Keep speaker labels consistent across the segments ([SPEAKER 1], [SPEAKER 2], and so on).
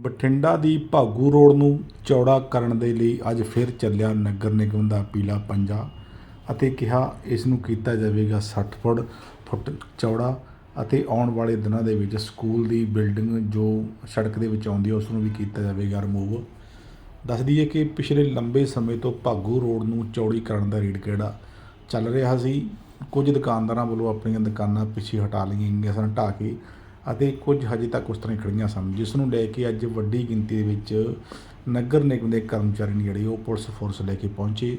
[SPEAKER 1] ਬਠਿੰਡਾ ਦੀ Bhagu road ਨੂੰ ਚੌੜਾ ਕਰਨ ਦੇ ਲਈ ਅੱਜ ਫਿਰ ਚੱਲਿਆ ਨਗਰ ਨਿਗਮ ਦਾ ਪੀਲਾ ਪੰਜਾ ਅਤੇ ਕਿਹਾ ਇਸ ਨੂੰ ਕੀਤਾ ਜਾਵੇਗਾ 60 ਫੁੱਟ ਫੁੱਟ ਚੌੜਾ ਅਤੇ ਆਉਣ ਵਾਲੇ ਦਿਨਾਂ ਦੇ ਵਿੱਚ ਸਕੂਲ ਦੀ ਬਿਲਡਿੰਗ ਜੋ ਸੜਕ ਦੇ ਵਿੱਚ ਆਉਂਦੀ ਹੈ, ਉਸ ਨੂੰ ਵੀ ਕੀਤਾ ਜਾਵੇਗਾ ਰਿਮੂਵ ਦੱਸ ਦਈਏ ਕਿ ਪਿਛਲੇ ਲੰਬੇ ਸਮੇਂ ਤੋਂ ਭਾਗੂ ਰੋਡ ਨੂੰ ਚੌੜੀ ਕਰਨ ਦਾ ਰੇਡ ਕਿਹੜਾ ਚੱਲ ਰਿਹਾ ਸੀ? ਕੁਝ ਦੁਕਾਨਦਾਰਾਂ ਵੱਲੋਂ ਆਪਣੀਆਂ ਦੁਕਾਨਾਂ ਪਿੱਛੇ ਹਟਾ ਲਈਆਂ ਗਈਆਂ ਸਨ, ਢਾਹ ਕੇ ਅਤੇ ਕੁਝ ਹਜੇ ਤੱਕ ਉਸ ਤਰ੍ਹਾਂ ਹੀ ਖੜੀਆਂ ਸਨ, ਜਿਸ ਨੂੰ ਲੈ ਕੇ ਅੱਜ ਵੱਡੀ ਗਿਣਤੀ ਦੇ ਵਿੱਚ ਨਗਰ ਨਿਗਮ ਦੇ ਕਰਮਚਾਰੀ ਨੇ ਜਿਹੜੇ ਉਹ ਪੁਲਿਸ ਫੋਰਸ ਲੈ ਕੇ ਪਹੁੰਚੇ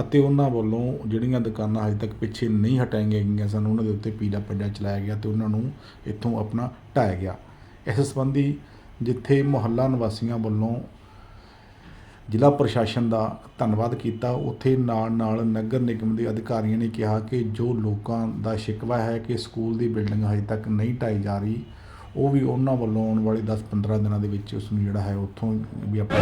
[SPEAKER 1] ਅਤੇ ਉਹਨਾਂ ਵੱਲੋਂ ਜਿਹੜੀਆਂ ਦੁਕਾਨਾਂ ਹਜੇ ਤੱਕ ਪਿੱਛੇ ਨਹੀਂ ਹਟਾਈਆਂ ਗਈਆਂ ਸਨ, ਉਹਨਾਂ ਦੇ ਉੱਤੇ ਪੀਲਾ ਪੰਜਾ ਚਲਾਇਆ ਗਿਆ ਤੇ ਉਹਨਾਂ ਨੂੰ ਇੱਥੋਂ ਆਪਣਾ ਢਾਇਆ ਗਿਆ। ਇਸ ਸੰਬੰਧੀ ਜਿੱਥੇ ਮੁਹੱਲਾ ਨਿਵਾਸੀਆਂ ਵੱਲੋਂ ਜ਼ਿਲ੍ਹਾ ਪ੍ਰਸ਼ਾਸਨ ਦਾ ਧੰਨਵਾਦ ਕੀਤਾ। ਉੱਥੇ ਨਾਲ ਨਾਲ ਨਗਰ ਨਿਗਮ ਦੇ ਅਧਿਕਾਰੀਆਂ ਨੇ ਕਿਹਾ ਕਿ ਜੋ ਲੋਕਾਂ ਦਾ ਸ਼ਿਕਵਾ ਹੈ ਕਿ ਸਕੂਲ ਦੀ ਬਿਲਡਿੰਗ ਹਜੇ ਤੱਕ ਨਹੀਂ ਢਾਈ ਜਾ ਰਹੀ, ਉਹ ਵੀ ਉਹਨਾਂ ਵੱਲੋਂ ਆਉਣ ਵਾਲੇ 10-15 ਦਿਨਾਂ ਦੇ ਵਿੱਚ ਉਸ ਨੂੰ ਜਿਹੜਾ ਹੈ ਉੱਥੋਂ ਵੀ ਆਪਾਂ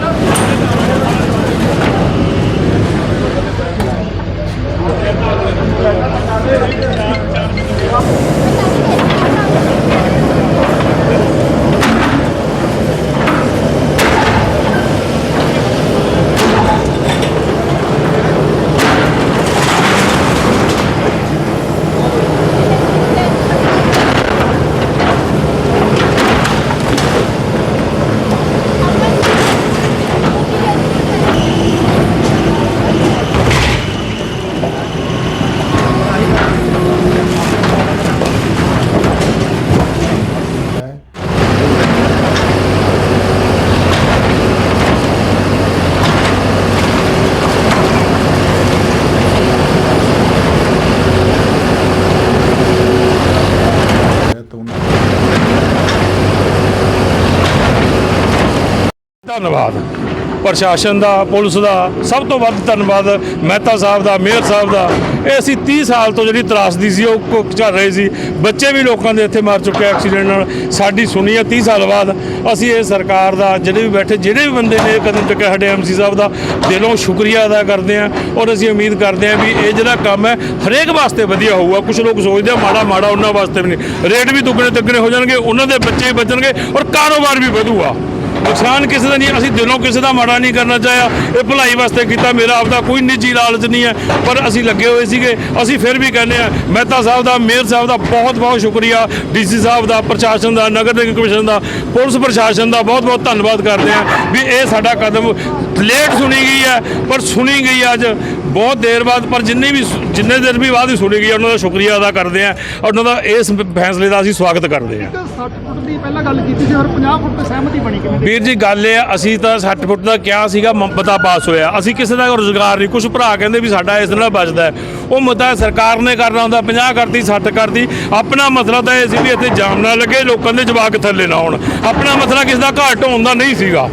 [SPEAKER 2] ਧੰਨਵਾਦ। ਪ੍ਰਸ਼ਾਸਨ ਦਾ, ਪੁਲਿਸ ਦਾ ਸਭ ਤੋਂ ਵੱਧ ਧੰਨਵਾਦ ਮਹਿਤਾ ਸਾਹਿਬ ਦਾ, ਮੇਅਰ ਸਾਹਿਬ ਦਾ। ਇਹ ਅਸੀਂ 30 ਸਾਲ ਤੋਂ ਜਿਹੜੀ ਤਰਾਸਦੀ ਸੀ, ਉਹ ਚੱਲ ਰਹੀ ਸੀ। ਬੱਚੇ ਵੀ ਲੋਕਾਂ ਦੇ ਇੱਥੇ ਮਰ ਚੁੱਕੇ ਐਕਸੀਡੈਂਟ ਨਾਲ। ਸਾਡੀ ਸੁਣੀ ਹੈ 30 ਸਾਲ ਬਾਅਦ। ਅਸੀਂ ਇਹ ਸਰਕਾਰ ਦਾ, ਜਿਹੜੇ ਵੀ ਬੈਠੇ, ਜਿਹੜੇ ਵੀ ਬੰਦੇ ਨੇ ਇਹ ਕਦਮ ਚੁੱਕਿਆ ਸਾਡੇ ਐਮਸੀ ਸਾਹਿਬ ਦਾ, ਦਿਲੋਂ ਸ਼ੁਕਰੀਆ ਅਦਾ ਕਰਦੇ ਹਾਂ ਔਰ ਅਸੀਂ ਉਮੀਦ ਕਰਦੇ ਹਾਂ ਵੀ ਇਹ ਜਿਹੜਾ ਕੰਮ ਹੈ, ਹਰੇਕ ਵਾਸਤੇ ਵਧੀਆ ਹੋਊਗਾ। ਕੁਝ ਲੋਕ ਸੋਚਦੇ ਆ, ਮਾੜਾ ਮਾੜਾ ਉਹਨਾਂ ਵਾਸਤੇ ਵੀ ਨਹੀਂ। ਰੇਟ ਵੀ ਦੁੱਗਣੇ ਤੱਗਣੇ ਹੋ ਜਾਣਗੇ, ਉਹਨਾਂ ਦੇ ਬੱਚੇ ਵੀ ਬਚਣਗੇ, ਔਰ ਕਾਰੋਬਾਰ ਵੀ ਵਧੂਗਾ। ਨੁਕਸਾਨ ਕਿਸੇ ਦਾ ਨਹੀਂ ਅਸੀਂ ਦਿਲੋਂ ਕਿਸੇ ਦਾ ਮਾੜਾ ਨਹੀਂ ਕਰਨਾ ਚਾਹਿਆ। ਇਹ ਭਲਾਈ ਵਾਸਤੇ ਕੀਤਾ, ਮੇਰਾ ਆਪਦਾ ਕੋਈ ਨਿੱਜੀ ਲਾਲਚ ਨਹੀਂ ਹੈ, ਪਰ ਅਸੀਂ ਲੱਗੇ ਹੋਏ ਸੀਗੇ। ਅਸੀਂ ਫਿਰ ਵੀ ਕਹਿੰਦੇ ਆ ਮਹਿਤਾ ਸਾਹਿਬ ਦਾ, ਮੇਅਰ ਸਾਹਿਬ ਦਾ ਬਹੁਤ ਬਹੁਤ ਸ਼ੁਕਰੀਆ। ਡੀਸੀ ਸਾਹਿਬ ਦਾ, ਪ੍ਰਸ਼ਾਸਨ ਦਾ, ਨਗਰ ਨਿਗਮ ਕਮਿਸ਼ਨ ਦਾ, ਪੁਲਿਸ ਪ੍ਰਸ਼ਾਸਨ ਦਾ ਬਹੁਤ ਬਹੁਤ ਧੰਨਵਾਦ ਕਰਦੇ ਆ ਵੀ ਇਹ ਸਾਡਾ ਕਦਮ ਲੇਟ ਸੁਣੀ ਗਈ ਹੈ, ਪਰ ਸੁਣੀ ਗਈ ਅੱਜ ਬਹੁਤ ਦੇਰ ਬਾਅਦ, ਪਰ ਜਿੰਨੇ ਵੀ ਜਿੰਨੇ ਦੇਰ ਵੀ ਬਾਅਦ ਹੀ ਸੁਣੀ ਗਈ ਉਹਨਾਂ ਦਾ ਸ਼ੁਕਰੀਆ ਅਦਾ ਕਰਦੇ ਆ ਉਹਨਾਂ ਦਾ ਇਸ ਫੈਸਲੇ ਦਾ ਅਸੀਂ ਸਵਾਗਤ ਕਰਦੇ ਆ
[SPEAKER 3] 60 ਫੁੱਟ ਦੀ ਪਹਿਲਾਂ ਗੱਲ ਕੀਤੀ ਸੀ ਔਰ 50 ਫੁੱਟ ਤੇ ਸਹਿਮਤੀ ਬਣੀ ਕਿਵੇਂ
[SPEAKER 2] ਵੀਰ ਜੀ, ਗੱਲ ਇਹ ਆ, ਅਸੀਂ ਤਾਂ 60 ਫੁੱਟ ਦਾ ਕਿਹਾ ਸੀਗਾ ਮਤਾ ਪਾਸ ਹੋਇਆ। ਅਸੀਂ ਕਿਸੇ ਦਾ ਰੋਜ਼ਗਾਰ ਨਹੀਂ ਕੁਝ ਭਰਾ ਕਹਿੰਦੇ ਵੀ ਸਾਡਾ ਇਸ ਨਾਲ ਬਚਦਾ ਉਹ ਮੁੱਦਾ ਸਰਕਾਰ ਨੇ ਕਰਨਾ ਹੁੰਦਾ 50 ਕਰਤੀ 60 ਕਰਤੀ। ਆਪਣਾ ਮਸਲਾ ਤਾਂ ਇਹ ਸੀ ਵੀ ਇੱਥੇ ਜਾਮ ਨਾ ਲੱਗੇ, ਲੋਕਾਂ ਦੇ ਜਵਾਕ ਥੱਲੇ ਨਾ ਆਉਣ ਆਪਣਾ ਮਸਲਾ ਕਿਸੇ ਦਾ ਘਾਟ ਹੋਣ ਦਾ ਨਹੀਂ ਸੀਗਾ।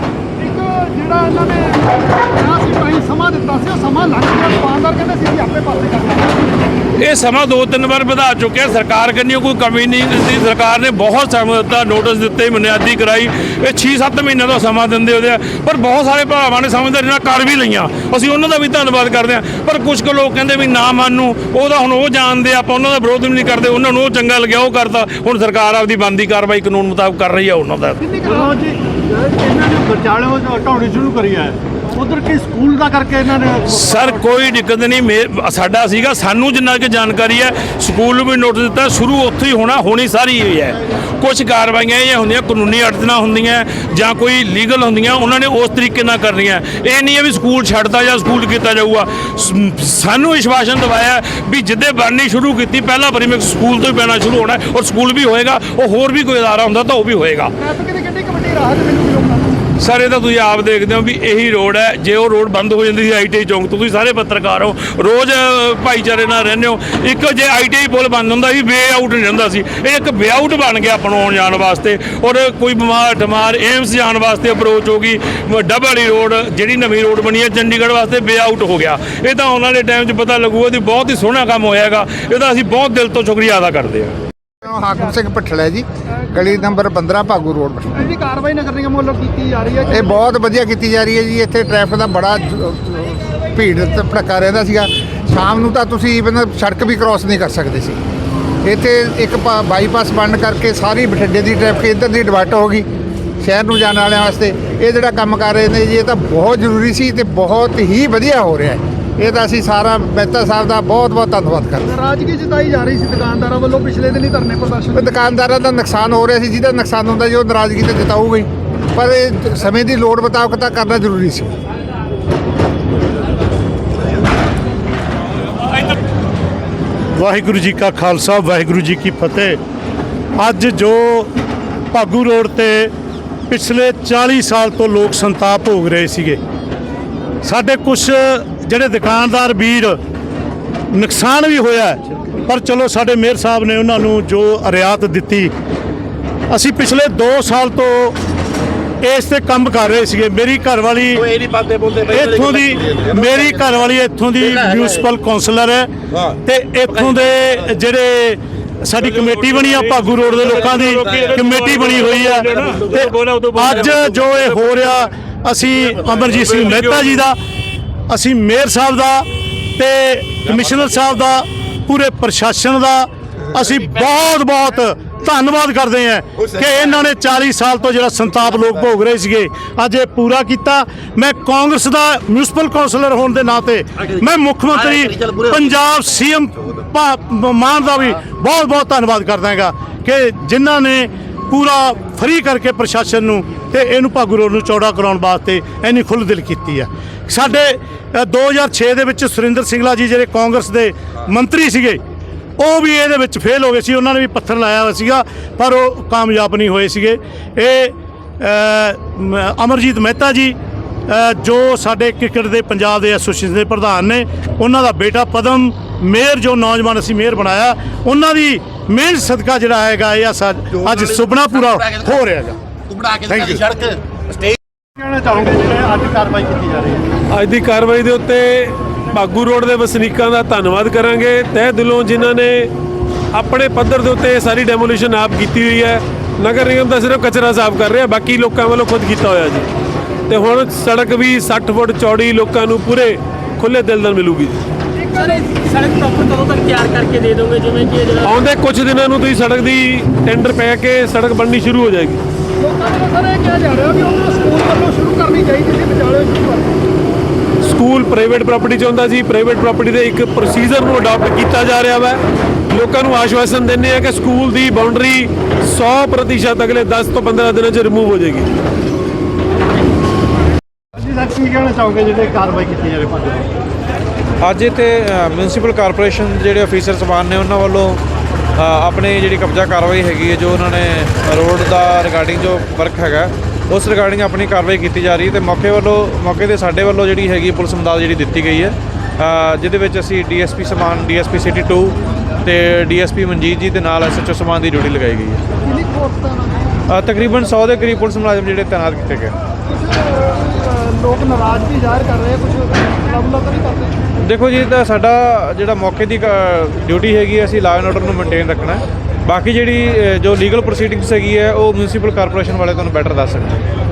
[SPEAKER 3] ਜਿਹੜਾ ਇਹਨਾਂ ਨੇ ਕਿਹਾ ਸੀ ਭਾਈ ਸਮਾਂ ਦਿੱਤਾ ਸੀ ਉਹ ਸਮਾਂ ਲੰਘ ਗਿਆ। ਦੁਕਾਨਦਾਰ ਕਹਿੰਦੇ ਸੀ ਅਸੀਂ ਆਪੇ ਪਾਸੇ ਕਰ ਲਾਂਗੇ।
[SPEAKER 2] ਇਹ ਸਮਾਂ ਦੋ ਤਿੰਨ ਵਾਰ ਵਧਾ ਚੁੱਕਿਆ ਸਰਕਾਰ ਕੰਨੀ ਕੋਈ ਕਮੀ ਨਹੀਂ ਦਿੱਤੀ। ਸਰਕਾਰ ਨੇ ਬਹੁਤ ਸਮਾਂ ਦਿੱਤਾ ਨੋਟਿਸ ਦਿੱਤੇ ਬੁਨਿਆਦੀ ਕਰਾਈ। ਇਹ 6-7 ਮਹੀਨਿਆਂ ਦਾ ਸਮਾਂ ਦਿੰਦੇ ਉਹਦੇ ਆ। ਪਰ ਬਹੁਤ ਸਾਰੇ ਭਰਾਵਾਂ ਨੇ ਸਮਝਦਾਰੀ ਨਾਲ ਕਰ ਵੀ ਲਈਆਂ। ਅਸੀਂ ਉਹਨਾਂ ਦਾ ਵੀ ਧੰਨਵਾਦ ਕਰਦੇ ਹਾਂ। ਪਰ ਕੁਝ ਕੁ ਲੋਕ ਕਹਿੰਦੇ ਵੀ ਨਾ ਮੰਨੂ। ਉਹਦਾ ਹੁਣ ਉਹ ਜਾਣਦੇ ਆਪਾਂ ਉਹਨਾਂ ਦਾ ਵਿਰੋਧ ਵੀ ਨਹੀਂ ਕਰਦੇ। ਉਹਨਾਂ ਨੂੰ ਉਹ ਚੰਗਾ ਲੱਗਿਆ ਉਹ ਕਰਤਾ। ਹੁਣ ਸਰਕਾਰ ਆਪਦੀ ਬੰਦੀ ਕਾਰਵਾਈ ਕਾਨੂੰਨ ਮੁਤਾਬਕ ਕਰ ਰਹੀ ਆ ਉਹਨਾਂ ਦਾ।
[SPEAKER 3] ਇਹਨਾਂ ਨੇ ਸ਼ੁਰੂ ਕਰੀ ਹੈ ਉਧਰ ਕੀ ਸਕੂਲ ਦਾ ਕਰਕੇ ਇਹਨਾਂ ਨੇ
[SPEAKER 2] ਸਰ ਕੋਈ ਦਿੱਕਤ ਨਹੀਂ ਸਾਡਾ ਸੀਗਾ ਸਾਨੂੰ ਜਿੰਨਾ ਕਿ ਜਾਣਕਾਰੀ ਹੈ ਸਕੂਲ ਨੂੰ ਵੀ ਨੋਟਿਸ ਦਿੱਤਾ ਸ਼ੁਰੂ ਉੱਥੇ ਹੀ ਹੋਣਾ ਹੋਣੀ ਸਾਰੀ ਹੋਈ ਹੈ। ਕੁਝ ਕਾਰਵਾਈਆਂ ਇਹ ਹੁੰਦੀਆਂ ਕਾਨੂੰਨੀ ਅੜਚਨਾਂ ਹੁੰਦੀਆਂ ਜਾਂ ਕੋਈ ਲੀਗਲ ਹੁੰਦੀਆਂ ਉਹਨਾਂ ਨੇ ਉਸ ਤਰੀਕੇ ਨਾਲ ਕਰਨੀਆਂ। ਇਹ ਨਹੀਂ ਹੈ ਵੀ ਸਕੂਲ ਛੱਡਦਾ ਜਾਂ ਸਕੂਲ ਕੀਤਾ ਜਾਊਗਾ। ਸਾਨੂੰ ਵਿਸ਼ਵਾਸਨ ਦਵਾਇਆ ਵੀ ਜਿੱਦੇ ਬਣਨੀ ਸ਼ੁਰੂ ਕੀਤੀ ਪਹਿਲਾ ਵਾਰੀ ਮੈਂ ਸਕੂਲ ਤੋਂ ਹੀ ਪੈਣਾ ਸ਼ੁਰੂ ਹੋਣਾ ਹੈ ਔਰ ਸਕੂਲ ਵੀ ਹੋਏਗਾ ਉਹ ਹੋਰ ਵੀ ਕੋਈ ਅਦਾਰਾ ਹੁੰਦਾ ਤਾਂ ਉਹ ਵੀ ਹੋਏਗਾ।
[SPEAKER 3] ਰਾਹਤ ਮੈਨੂੰ ਵੀ
[SPEAKER 2] ਸਰ, ਇਹ ਤਾਂ ਤੁਸੀਂ ਆਪ ਦੇਖਦੇ ਹੋ ਵੀ ਇਹੀ ਰੋਡ ਹੈ। ਜੇ ਉਹ ਰੋਡ ਬੰਦ ਹੋ ਜਾਂਦੀ ਸੀ ਆਈਟੀਆਈ ਚੌਂਕ ਤੋਂ ਤੁਸੀਂ ਸਾਰੇ ਪੱਤਰਕਾਰ ਹੋ। ਰੋਜ਼ ਭਾਈਚਾਰੇ ਨਾਲ ਰਹਿੰਦੇ ਹੋ। ਇੱਕ ਜੇ ਆਈਟੀਆਈ ਪੁਲ ਬੰਦ ਹੁੰਦਾ ਸੀ ਵੇ ਆਊਟ ਨਹੀਂ ਰਹਿੰਦਾ ਸੀ। ਇਹ ਇੱਕ ਵੇ ਆਊਟ ਬਣ ਗਿਆ ਆਪਾਂ ਨੂੰ ਆਉਣ ਜਾਣ ਵਾਸਤੇ। ਔਰ ਕੋਈ ਬਿਮਾਰ, ਠਮਾਰ, ਏਮਸ ਜਾਣ ਵਾਸਤੇ ਅਪਰੋਚ ਹੋ ਗਈ। ਡਬਲ ਵਾਲੀ ਰੋਡ, ਜਿਹੜੀ ਨਵੀਂ ਰੋਡ ਬਣੀ ਹੈ, ਚੰਡੀਗੜ੍ਹ ਵਾਸਤੇ ਵੇ ਆਊਟ ਹੋ ਗਿਆ। ਇਹ ਤਾਂ ਆਉਣ ਵਾਲੇ ਟਾਈਮ 'ਚ ਪਤਾ ਲੱਗੂਗਾ ਕਿ ਬਹੁਤ ਹੀ ਸੋਹਣਾ ਕੰਮ ਹੋਇਆ ਹੋਇਆਗਾ ਇਹਦਾ ਅਸੀਂ ਬਹੁਤ ਦਿਲ ਤੋਂ ਸ਼ੁਕਰੀਆ ਅਦਾ ਕਰਦੇ ਹਾਂ।
[SPEAKER 4] ਹਾਕਮ ਸਿੰਘ ਭੱਠਲ ਹੈ ਜੀ। ਗਲੀ ਨੰਬਰ 15 ਭਾਗੂ ਰੋਡ। ਪਰ
[SPEAKER 3] ਇਹਦੀ ਕਾਰਵਾਈ ਨਗਰ ਨਿਗਮ ਵੱਲੋਂ ਕੀਤੀ ਜਾ ਰਹੀ ਹੈ
[SPEAKER 4] ਇਹ ਬਹੁਤ ਵਧੀਆ ਕੀਤੀ ਜਾ ਰਹੀ ਹੈ ਜੀ। ਇੱਥੇ ਟ੍ਰੈਫਿਕ ਦਾ ਬੜਾ ਭੀੜ ਤੇ ਭੜਕਾ ਰਹਿੰਦਾ ਸੀਗਾ। ਸ਼ਾਮ ਨੂੰ ਤਾਂ ਤੁਸੀਂ ਇਵਨ ਸੜਕ ਵੀ ਕ੍ਰਾਸ ਨਹੀਂ ਕਰ ਸਕਦੇ ਸੀ। ਇੱਥੇ ਇੱਕ ਬਾਈਪਾਸ ਬੰਦ ਕਰਕੇ ਸਾਰੀ ਬਠਿੰਡੇ ਦੀ ਟ੍ਰੈਫਿਕ ਇੱਧਰ ਦੀ ਡਿਵਰਟ ਹੋ ਗਈ। ਸ਼ਹਿਰ ਨੂੰ ਜਾਣ ਵਾਲਿਆਂ ਵਾਸਤੇ ਇਹ ਜਿਹੜਾ ਕੰਮ ਕਰ ਰਹੇ ਨੇ ਜੀ ਇਹ ਤਾਂ ਬਹੁਤ ਜ਼ਰੂਰੀ ਸੀ ਤੇ ਬਹੁਤ ਹੀ ਵਧੀਆ ਹੋ ਰਿਹਾ ਹੈ। ਇਹ ਤਾਂ ਅਸੀਂ ਸਾਰਾ ਮਹਿਤਾ ਸਾਹਿਬ ਦਾ ਬਹੁਤ ਬਹੁਤ ਧੰਨਵਾਦ ਕਰਦੇ ਹਾਂ।
[SPEAKER 3] ਨਾਰਾਜ਼ਗੀ ਜਤਾਈ ਜਾ ਰਹੀ ਸੀ ਦੁਕਾਨਦਾਰਾਂ ਵੱਲੋਂ ਪਿਛਲੇ ਦਿਨੀ ਧਰਨੇ ਪ੍ਰਦਰਸ਼ਨ
[SPEAKER 4] ਤੇ ਦੁਕਾਨਦਾਰਾਂ ਦਾ ਨੁਕਸਾਨ ਹੋ ਰਿਹਾ ਸੀ ਜਿਹਦਾ ਨੁਕਸਾਨ ਹੁੰਦਾ ਜੀ ਉਹ ਨਾਰਾਜ਼ਗੀ ਤੇ ਜਤਾਊਗਾ ਹੀ। ਪਰ ਇਹ ਸਮੇਂ ਦੀ ਲੋੜ ਮੁਤਾਬਕ ਤਾਂ ਕਰਨਾ ਜ਼ਰੂਰੀ ਸੀ।
[SPEAKER 5] ਵਾਹਿਗੁਰੂ ਜੀ ਕਾ ਖਾਲਸਾ ਵਾਹਿਗੁਰੂ ਜੀ ਕੀ ਫਤਿਹ। ਅੱਜ ਜੋ ਭਾਗੂ ਰੋਡ ਤੇ ਪਿਛਲੇ 40 ਸਾਲ ਤੋਂ ਲੋਕ ਸੰਤਾਪ ਭੋਗ ਰਹੇ ਸੀਗੇ ਸਾਡੇ ਕੁਝ ਜਿਹੜੇ ਦੁਕਾਨਦਾਰ ਵੀਰ ਨੁਕਸਾਨ ਵੀ ਹੋਇਆ ਪਰ ਚਲੋ ਸਾਡੇ ਮੇਅਰ ਸਾਹਿਬ ਨੇ ਉਹਨਾਂ ਨੂੰ ਜੋ ਰਿਆਤ ਦਿੱਤੀ ਅਸੀਂ ਪਿਛਲੇ 2 ਸਾਲ ਤੋਂ ਇਸ ਤੇ ਕੰਮ ਕਰ ਰਹੇ ਸੀਗੇ। ਮੇਰੀ
[SPEAKER 6] ਬੋਲਦੇ ਬਈ
[SPEAKER 5] ਇੱਥੋਂ ਦੀ ਮੇਰੀ ਘਰਵਾਲੀ ਇੱਥੋਂ ਦੀ ਮਿਊਨਿਸਪਲ ਕਾਉਂਸਲਰ ਹੈ। ਤੇ ਇੱਥੋਂ ਦੇ ਜਿਹੜੇ ਸਾਡੀ ਕਮੇਟੀ ਬਣੀ ਆ ਭਾਗੂ ਰੋਡ ਦੇ ਲੋਕਾਂ ਦੀ ਕਮੇਟੀ ਬਣੀ ਹੋਈ ਆ। ਤੇ ਅੱਜ ਜੋ ਇਹ ਹੋ ਰਿਹਾ ਅਸੀਂ ਅਮਰਜੀਤ ਸਿੰਘ ਮਹਿਤਾ ਜੀ ਦਾ ਅਸੀਂ ਮੇਅਰ ਸਾਹਿਬ ਦਾ ਤੇ ਕਮਿਸ਼ਨਰ ਸਾਹਿਬ ਦਾ, ਪੂਰੇ ਪ੍ਰਸ਼ਾਸਨ ਦਾ ਅਸੀਂ ਬਹੁਤ ਬਹੁਤ ਧੰਨਵਾਦ ਕਰਦੇ ਹਾਂ ਕਿ ਇਹਨਾਂ ਨੇ 40 ਸਾਲ ਤੋਂ ਜਿਹੜਾ ਸੰਤਾਪ ਲੋਕ ਭੋਗ ਰਹੇ ਸੀਗੇ, ਅੱਜ ਇਹ ਪੂਰਾ ਕੀਤਾ। ਮੈਂ ਕਾਂਗਰਸ ਦਾ ਮਿਊਨਿਸਪਲ ਕਾਉਂਸਲਰ ਹੋਣ ਦੇ ਨਾਤੇ ਮੈਂ ਮੁੱਖ ਮੰਤਰੀ, ਪੰਜਾਬ ਸੀਐਮ ਮਾਨ ਦਾ ਵੀ ਬਹੁਤ ਬਹੁਤ ਧੰਨਵਾਦ ਕਰਦਾ ਹੈਗਾ ਕਿ ਜਿਨ੍ਹਾਂ ਨੇ ਪੂਰਾ ਫਰੀ ਕਰਕੇ ਪ੍ਰਸ਼ਾਸਨ ਨੂੰ ਤੇ ਇਹਨੂੰ ਭਾਗੂ ਰੋਡ ਨੂੰ ਚੌੜਾ ਕਰਾਉਣ ਵਾਸਤੇ ਇੰਨੀ ਖੁੱਲ੍ਹ ਦਿਲ ਕੀਤੀ ਹੈ ਸਾਡੇ ਅ, 2006 ਦੇ ਵਿੱਚ ਸੁਰਿੰਦਰ ਸਿੰਘਲਾ ਜੀ ਜਿਹੜੇ ਕਾਂਗਰਸ ਦੇ ਮੰਤਰੀ ਸੀਗੇ ਉਹ ਵੀ ਇਹਦੇ ਵਿੱਚ ਫੇਲ ਹੋ ਗਏ ਸੀ। ਉਹਨਾਂ ਨੇ ਵੀ ਪੱਥਰ ਲਾਇਆ ਹੋਇਆ ਸੀਗਾ ਪਰ ਉਹ ਕਾਮਯਾਬ ਨਹੀਂ ਹੋਏ ਸੀਗੇ। ਇਹ ਅਮਰਜੀਤ ਮਹਿਤਾ ਜੀ ਜੋ ਸਾਡੇ ਕ੍ਰਿਕਟ ਦੇ ਪੰਜਾਬ ਦੇ ਐਸੋਸੀਏਸ਼ਨ ਦੇ ਪ੍ਰਧਾਨ ਨੇ ਉਹਨਾਂ ਦਾ ਬੇਟਾ ਪਦਮ ਮੇਅਰ ਜੋ ਨੌਜਵਾਨ ਅਸੀਂ ਮੇਅਰ ਬਣਾਇਆ ਉਹਨਾਂ ਦੀ ਮਿਹਨਤ ਸਦਕਾ ਜਿਹੜਾ ਹੈਗਾ ਇਹ ਅੱਜ ਸੁਪਨਾ ਪੂਰਾ ਹੋ ਰਿਹਾ ਹੈਗਾ।
[SPEAKER 6] ਬਣਾ ਕੇ
[SPEAKER 5] Thank
[SPEAKER 6] ਦਿਖਾ ਦੀ
[SPEAKER 5] you.
[SPEAKER 6] ਸੜਕ। ਸਟੇਜ
[SPEAKER 3] ਕਹਿਣਾ ਚਾਹੋਗੇ ਜਿਹੜੇ ਅੱਜ ਕਾਰਵਾਈ ਕੀਤੀ ਜਾ ਰਹੀ ਹੈ?
[SPEAKER 7] ਅੱਜ ਦੀ ਕਾਰਵਾਈ ਦੇ ਉੱਤੇ ਬਾਗੂ ਰੋਡ ਦੇ ਵਸਨੀਕਾਂ ਦਾ ਧੰਨਵਾਦ ਕਰਾਂਗੇ। ਤਹਿ ਦਿਲੋਂ ਜਿਨ੍ਹਾਂ ਨੇ ਆਪਣੇ ਪੱਧਰ ਦੇ ਉੱਤੇ ਇਹ ਸਾਰੀ ਡੈਮੋਲੀਸ਼ਨ ਆਪ ਕੀਤੀ ਹੋਈ ਹੈ। ਨਗਰ ਨਿਗਮ ਦਾ ਸਿਰਫ ਕਚਰਾ ਸਾਫ਼ ਕਰ ਰਿਹਾ ਬਾਕੀ ਲੋਕਾਂ ਵੱਲੋਂ ਖੁਦ ਕੀਤਾ ਹੋਇਆ ਜੀ। ਤੇ ਹੁਣ ਸੜਕ ਵੀ 60 ਫੁੱਟ ਚੌੜੀ ਲੋਕਾਂ ਨੂੰ ਪੂਰੇ ਖੁੱਲੇ ਦਿਲ ਨਾਲ ਮਿਲੂਗੀ। ਜੀ
[SPEAKER 8] ਸਰ ਇਹ ਸੜਕ ਪ੍ਰੋਪਰ ਕਦੋਂ ਤੱਕ ਤਿਆਰ ਕਰਕੇ ਦੇ ਦੋਗੇ? ਜਿਵੇਂ ਕਿ ਇਹ ਜਿਹੜਾ
[SPEAKER 7] ਆਉਂਦੇ ਕੁਝ ਦਿਨਾਂ ਨੂੰ ਤੁਸੀਂ ਸੜਕ ਦੀ ਟੈਂਡਰ ਪੈ ਕੇ ਸੜਕ ਬਣਨੀ ਸ਼ੁਰੂ ਹੋ ਜਾਏਗੀ।
[SPEAKER 3] ਲੋਕਾਂ ਵੱਲੋਂ ਸਰ ਇਹ ਕਿਹਾ ਜਾ ਰਿਹਾ ਵੀ ਉਹਨਾਂ ਸਕੂਲ ਵੱਲੋਂ ਸ਼ੁਰੂ ਕਰਨੀ ਚਾਹੀਦੀ ਸੀ ਵਿਚਾਲੇ ਸ਼ੁਰੂ ਕਰਨੀ।
[SPEAKER 7] ਸਕੂਲ ਪ੍ਰਾਈਵੇਟ ਪ੍ਰਾਪਰਟੀ 'ਚ ਹੁੰਦਾ ਸੀ ਪ੍ਰਾਈਵੇਟ ਪ੍ਰਾਪਰਟੀ ਦੇ ਇੱਕ ਪ੍ਰੋਸੀਜਰ ਨੂੰ ਅਡਾਪਟ ਕੀਤਾ ਜਾ ਰਿਹਾ ਵਾ। ਲੋਕਾਂ ਨੂੰ ਆਸ਼ਵਾਸਨ ਦਿੰਦੇ ਆ ਕਿ ਸਕੂਲ ਦੀ ਬਾਉਂਡਰੀ 100% ਅਗਲੇ 10 ਤੋਂ 15 ਦਿਨਾਂ 'ਚ ਰਿਮੂਵ ਹੋ ਜਾਏਗੀ।
[SPEAKER 3] ਜੀ ਸਰ ਕੀ ਕਹਿਣਾ ਚਾਹੋਗੇ ਜਿਹੜੇ ਕਾਰਵਾਈ ਕੀਤੀ ਜਾ ਰਹੀ ਹੈ
[SPEAKER 9] ਅੱਜ ਇੱਥੇ ਮਿਊਨਿਸਪਲ ਕਾਰਪੋਰੇਸ਼ਨ ਜਿਹੜੇ ਅਫੀਸਰ ਸਬਾਨ ਨੇ ਉਹਨਾਂ ਵੱਲੋਂ ਆਪਣੀ ਜਿਹੜੀ ਕਬਜ਼ਾ ਕਾਰਵਾਈ ਹੈਗੀ ਹੈ ਜੋ ਉਹਨਾਂ ਨੇ ਰੋਡ ਦਾ ਰਿਗਾਰਡਿੰਗ ਜੋ ਵਰਕ ਹੈਗਾ ਉਸ ਰਿਗਾਰਡਿੰਗ ਆਪਣੀ ਕਾਰਵਾਈ ਕੀਤੀ ਜਾ ਰਹੀ ਹੈ ਤੇ ਮੌਕੇ ਵੱਲੋਂ ਮੌਕੇ ਤੇ ਸਾਡੇ ਵੱਲੋਂ ਜਿਹੜੀ ਹੈਗੀ ਪੁਲਿਸ ਮਦਦ ਜਿਹੜੀ ਦਿੱਤੀ ਗਈ ਹੈ। ਜਿਹਦੇ ਵਿੱਚ ਅਸੀਂ ਡੀਐਸਪੀ ਸਮਾਨ ਡੀਐਸਪੀ ਸਿਟੀ 2 ਤੇ ਡੀਐਸਪੀ ਮਨਜੀਤ ਜੀ ਦੇ ਨਾਲ ਐਸਐਚਓ ਸਮਾਨ ਦੀ ਡਿਊਟੀ ਲਗਾਈ ਗਈ ਹੈ।
[SPEAKER 3] ਦਾ
[SPEAKER 9] ਤਕਰੀਬਨ 100 ਦੇ ਕਰੀਬ ਪੁਲਿਸ ਮੁਲਾਜ਼ਮ ਜਿਹੜੇ ਤਾਇਨਾਤ ਕੀਤੇ ਗਏ।
[SPEAKER 3] ਲੋਕ ਨਾਰਾਜ਼ਗੀ ਜ਼ਾਹਿਰ ਕਰ ਰਹੇ ਕੁਝ ਪ੍ਰੋਬਲਮ ਤਾਂ ਨਹੀਂ ਕਰਦੇ।
[SPEAKER 9] ਦੇਖੋ ਜੀ ਤਾਂ ਸਾਡਾ ਜਿਹੜਾ ਮੌਕੇ ਦੀ ਡਿਊਟੀ ਹੈਗੀ ਹੈ, ਅਸੀਂ ਲਾਅ ਐਂਡ ਆਰਡਰ ਨੂੰ ਮੇਨਟੇਨ ਰੱਖਣਾ ਬਾਕੀ ਜਿਹੜੀ ਜੋ ਲੀਗਲ ਪ੍ਰੋਸੀਡਿੰਗਸ ਹੈਗੀ ਹੈ ਉਹ ਮਿਊਨਿਸਪਲ ਕਾਰਪੋਰੇਸ਼ਨ ਵਾਲੇ ਤੁਹਾਨੂੰ ਬੈਟਰ ਦੱਸ ਸਕਦੇ